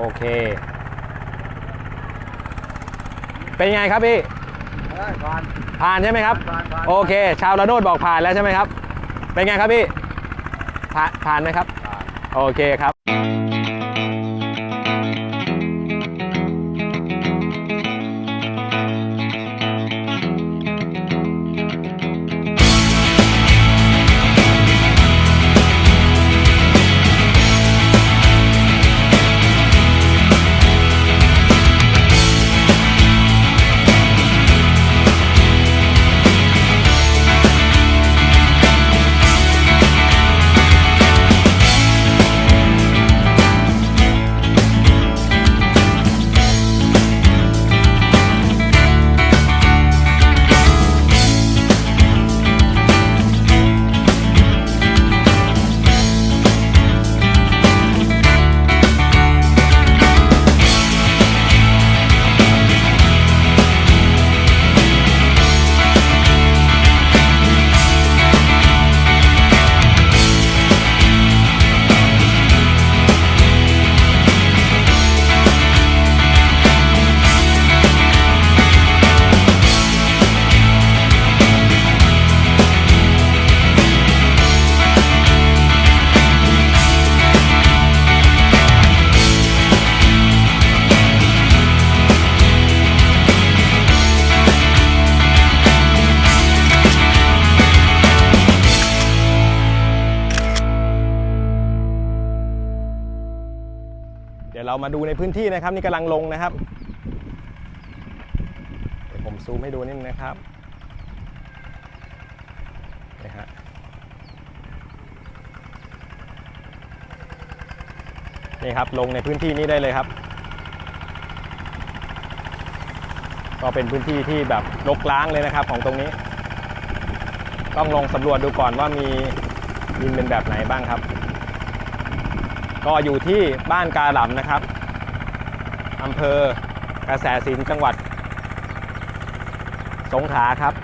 โอเค เป็นไงครับพี่เอ้ยก่อนผ่านใช่ไหมครับ ผ่านผ่านโอเค ชาวระโนดบอกผ่านแล้วใช่ไหมครับ เป็นไงครับพี่ ผ่านผ่านไหมครับผ่านโอเคครับ เรามาดูในพื้นที่นะครับนี่กำลังลงนะครับเดี๋ยวผมซูมให้ดูนิดนึงนะครับนี่ฮะนี่ครับลงในพื้นที่นี้ได้เลยครับ ก็เป็นพื้นที่ที่แบบรกล้างเลยนะครับของตรงนี้ ต้องลงสำรวจดูก่อนว่ามีดินเป็นแบบไหนบ้างครับ ก็อยู่ที่บ้านกาหลำนะครับอำเภอกระแสสินจังหวัดสงขลาครับ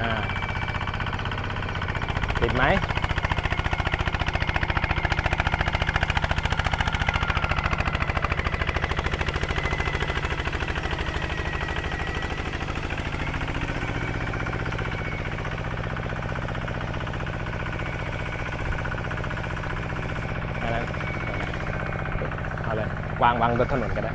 อ่าติดไหม อันนั้นเอาเลยวางวางบนถนนก็ได้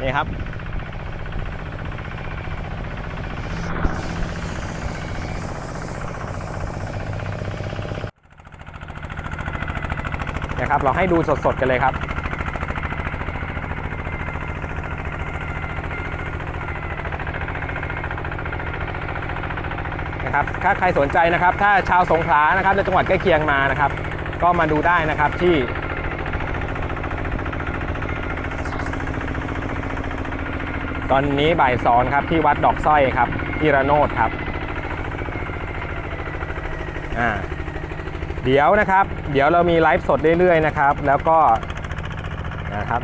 นี่ครับ นะครับ เราให้ดูสดๆกันเลยครับนะครับถ้าใครสนใจนะครับ ถ้าชาวสงขลานะครับในจังหวัดใกล้เคียงมานะครับ ก็มาดูได้นะครับที่ ตอนนี้บ่ายสองครับที่วัดดอกสร้อยครับที่ระโนดครับอ่าเดี๋ยวนะครับ เดี๋ยวเรามีไลฟ์สดเรื่อยๆนะครับ แล้วก็นะครับ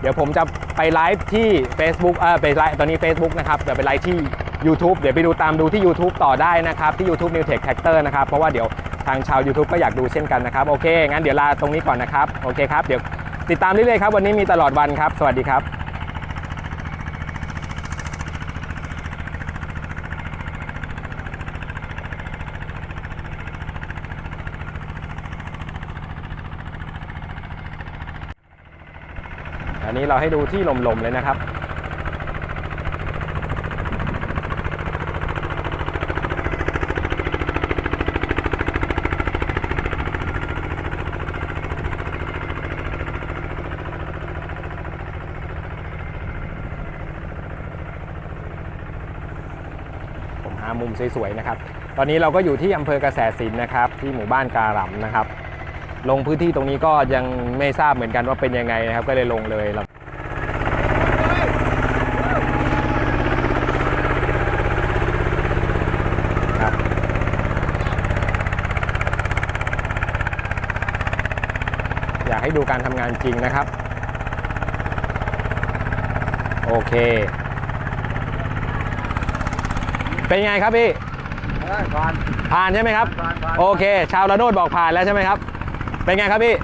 เดี๋ยวผมจะไปไลฟ์ที่ Facebook เออไปไลฟ์ตอนนี้ Facebook นะครับเดี๋ยวไปไลฟ์ที่ YouTube เดี๋ยวไปดูตามดูที่ YouTube ต่อได้นะครับที่ YouTube New Tech Tractor นะครับ เพราะว่าเดี๋ยวทางชาว YouTube ก็อยากดูเช่นกันนะครับ โอเค งั้นเดี๋ยวลาตรงนี้ก่อนนะครับ โอเคครับ เดี๋ยวติดตามเรื่อยๆครับ วันนี้มีตลอดวันครับ สวัสดีครับ อันนี้เราให้ดูที่ลมๆเลยนะครับ ผมหามุมสวยๆนะครับ ตอนนี้เราก็อยู่ที่อำเภอกระแสสินนะครับ ที่หมู่บ้านการัมนะครับ ลงพื้นที่ตรงนี้ก็ยังไม่ทราบเหมือนกันว่าเป็นยังไงนะครับ ก็เลยลงเลยเราครับอยากให้ดูการทำงานจริงนะครับ โอเคเเป็นไงครับพี่ได้ผ่านผ่านใช่ไหมครับ ผ่านผ่าน โอเค ชาวระโนดบอกผ่านแล้วใช่ไหมครับ เป็นไงครับพี่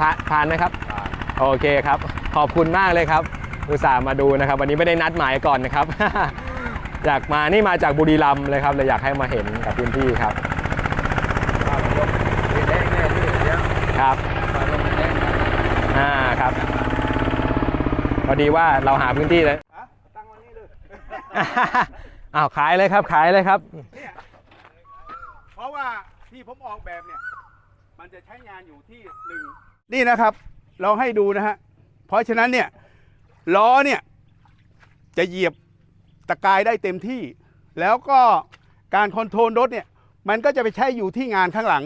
ผ่านผ่านไหมครับผ่านโอเคครับ ขอบคุณมากเลยครับ อุตส่าห์มาดูนะครับ วันนี้ไม่ได้นัดหมายก่อนนะครับ อยากมานี่มาจากบุรีรัมย์เลยครับเลยอยากให้มาเห็นกับพื้นที่ครับผ่านยกสีแดงแน่พี่เดี๋ยวครับผ่านลงสีแดงอ่าครับพอดีว่าเราหาพื้นที่เลยฮะตั้งวันนี้เลยอ้าวขายเลยครับขายเลยครับเนี่ยเพราะว่าที่ผมออกแบบเนี่ย มันจะใช้งานอยู่ที่หนึ่งนี่นะครับ เราให้ดูนะฮะ เพราะฉะนั้นเนี่ยล้อเนี่ยจะเหยียบตะกายได้เต็มที่ แล้วก็การคอนโทรลรถเนี่ยมันก็จะไปใช้อยู่ที่งานข้างหลัง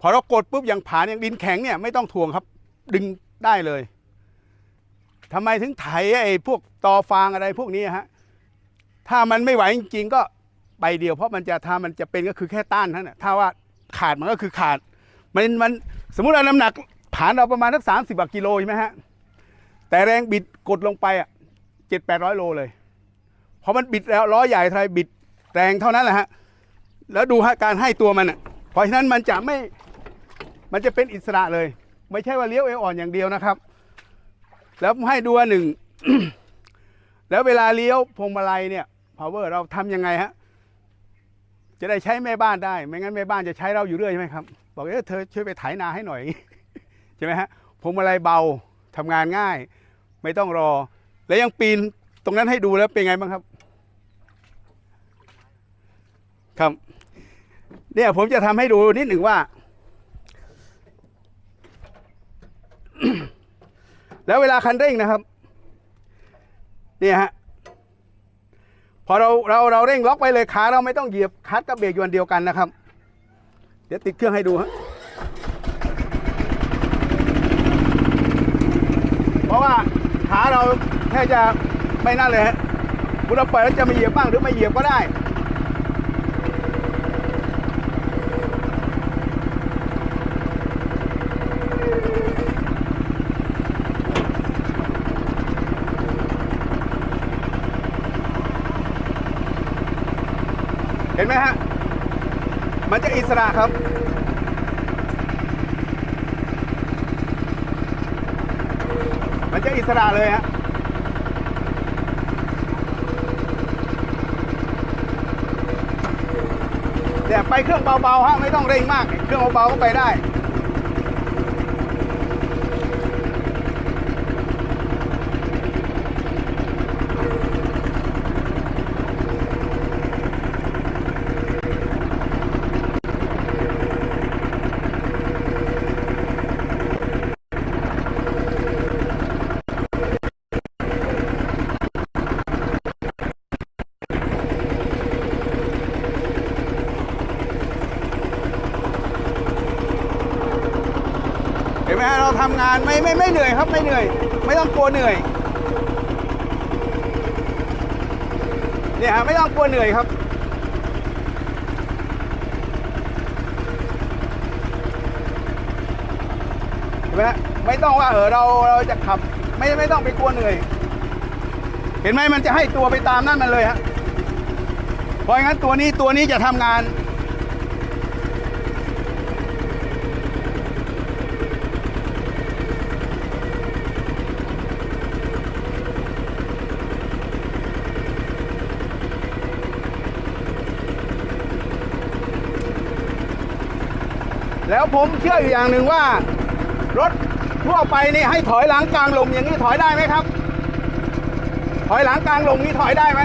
พอเรากดปุ๊บอย่างผานอย่างดินแข็งเนี่ยไม่ต้องถ่วงครับ ดึงได้เลยทำไมถึงไถไอ้พวกตอฟางอะไรพวกนี้ฮะถ้ามันไม่ไหวจริงๆก็ใบเดียวเพราะมันจะถ้ามันจะเป็นก็คือแค่ต้านเท่านั้นนะถ้าว่าขาดมันก็คือขาด มันมันสมมติเราน้ำหนักผานเราประมาณสักสามสิบกิโลใช่ไหมฮะแต่แรงบิดกดลงไปอะเจ็ดแปดร้อยโลเลยพอมันบิดแล้วล้อใหญ่เทาไรบิดแรงเท่านั้นแหละฮะแล้วดูฮะการให้ตัวมันอะเพราะฉะนั้นมันจะไม่มันจะเป็นอิสระเลย ไม่ใช่ว่าเลี้ยวเอวอ่อนอย่างเดียวนะครับ แล้วให้ดูอันหนึ่งแล้วเวลาเลี้ยวพวงมาลัยเนี่ย power เราทำยังไงฮะจะได้ใช้แม่บ้านได้ ไม่งั้นแม่บ้านจะใช้เราอยู่เรื่อยใช่ไหมครับ บอกเออเธอช่วยไปไถนาให้หน่อยใช่ไหมฮะพวงมาลัยเบาทำงานง่าย ไม่ต้องรอ แล้วยังปีนตรงนั้นให้ดูแล้วเป็นไงบ้างครับ ครับเนี่ยผมจะทำให้ดูนิดหนึ่งว่า แล้วเวลาคันเร่งนะครับเนี่ยฮะพอเราเราเราเร่งล็อกไปเลยขาเราไม่ต้องเหยียบคลัตช์กับเบรกอยู่อันเดียวกันนะครับ ดี๋ยวติดเครื่องให้ดูฮะเพราะว่าขาเราแค่จะไม่นั่นเลยฮะคุณเราปล่อยแล้วจะไม่เหยียบบ้างหรือไม่เหยียบก็ได้เห็นไหมฮะ มันจะอิสระครับ มันจะอิสระเลยฮะแต่ไปเครื่องเบาๆฮะไม่ต้องเร่งมาก เครื่องเบาๆก็ไปได้ เห็นไหมฮะเรา ทำงานไม่ไม่ไม่เหนื่อยครับไม่เหนื่อย ไม่ต้องกลัวเหนื่อยเนี่ยฮะไม่ต้องกลัวเหนื่อยครับ เห็นไหมไม่ต้องว่าเออเราเราจะขับ ไม่ไม่ต้องไปกลัวเหนื่อย เห็นไหมมันจะให้ตัวไปตามนั่นมันเลยฮะเพราะงั้นตัวนี้ตัวนี้จะทำงาน แล้วผมเชื่ออยู่อย่างหนึ่งว่า รถทั่วไปนี่ให้ถอยหลังกลางลงอย่างนี้ถอยได้ไหมครับ ถอยหลังกลางลงนี่ถอยได้ไหม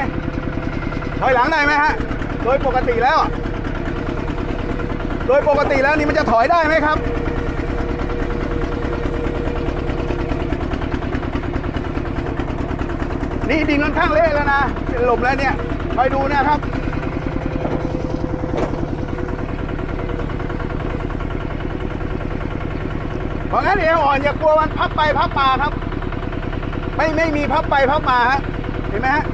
ถอยหลังได้ไหมฮะ โดยปกติแล้ว โดยปกติแล้วนี่มันจะถอยได้ไหมครับ นี่ดิ่งค่อนข้างเละแล้วนะเป็นลมแล้วเนี่ยคอยดูนะครับ เพราะงั้นเอวอ่อนอย่ากลัวมันพับไปพับมาครับ ไม่ไม่มีพับไปพับมาฮะเห็นไหมฮะ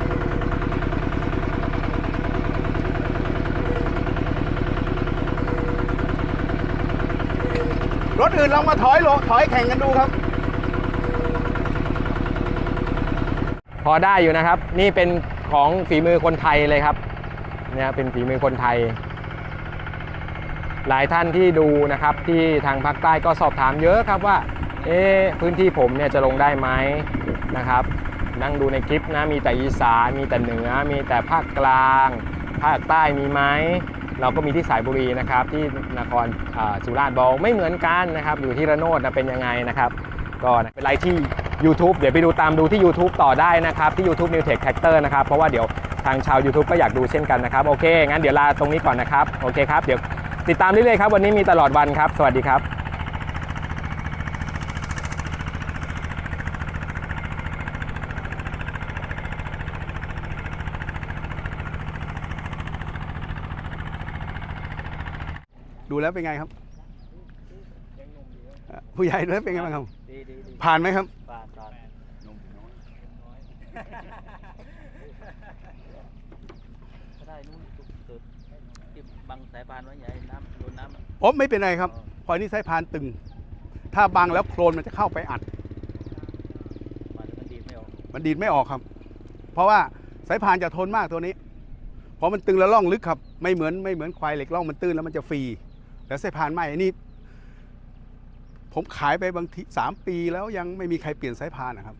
รถอื่นลองมาถอยโลถอยแข่งกันดูครับ พอได้อยู่นะครับ นี่เป็นของฝีมือคนไทยเลยครับเนี่ยเป็นฝีมือคนไทย หลายท่านที่ดูนะครับที่ทางภาคใต้ก็สอบถามเยอะครับว่าเอ๊พื้นที่ผมเนี่ยจะลงได้ไหมนะครับนั่งดูในคลิปนะมีแต่อีสานมีแต่เหนือ มีแต่ภาคกลาง ภาคใต้มีไหมเราก็มีที่สายบุรีนะครับที่นครสุราษฎร์บอกไม่เหมือนกันนะครับอยู่ที่ระโนดนะเป็นยังไงนะครับ ก็เป็นไรที่ YouTube เดี๋ยวไปดูตามดูที่ YouTube ต่อได้นะครับ ที่ YouTube New Tech Tractor นะครับ เพราะว่าเดี๋ยวทางชาว YouTube ก็อยากดูเช่นกันนะครับ โอเค งั้นเดี๋ยวลาตรงนี้ก่อนนะครับ โอเคครับ เดี๋ยว ติดตามเรื่อยๆครับ วันนี้มีตลอดวันครับ สวัสดีครับดูแล้วเป็นไงครับเอ่อผู้ใหญ่ดูแล้วเป็นไงบ้างครับดีดีดีผ่านไหมครับปาดปาดก็ได้นู้น จุดจุดที่บังสายพานไว้ใหญ่น้ำโดนน้ำอะโอ้ไม่เป็นไรครับเพอนี่สายพานตึง ถ้าบังแล้วโคลนมันจะเข้าไปอัด มาแล้วมันดีดไม่ออกมันดีดไม่ออกครับ เพราะว่าสายพานจะทนมากตัวนี้ เพราะมันตึงแล้วล่องลึกครับ ไม่เหมือนไม่เหมือนควายเหล็กล่องมันตื้นแล้วมันจะฟรีแต่สายพานไม่อันนี้ ผมขายไปบางทีสามปีแล้วยังไม่มีใครเปลี่ยนสายพานนะครับ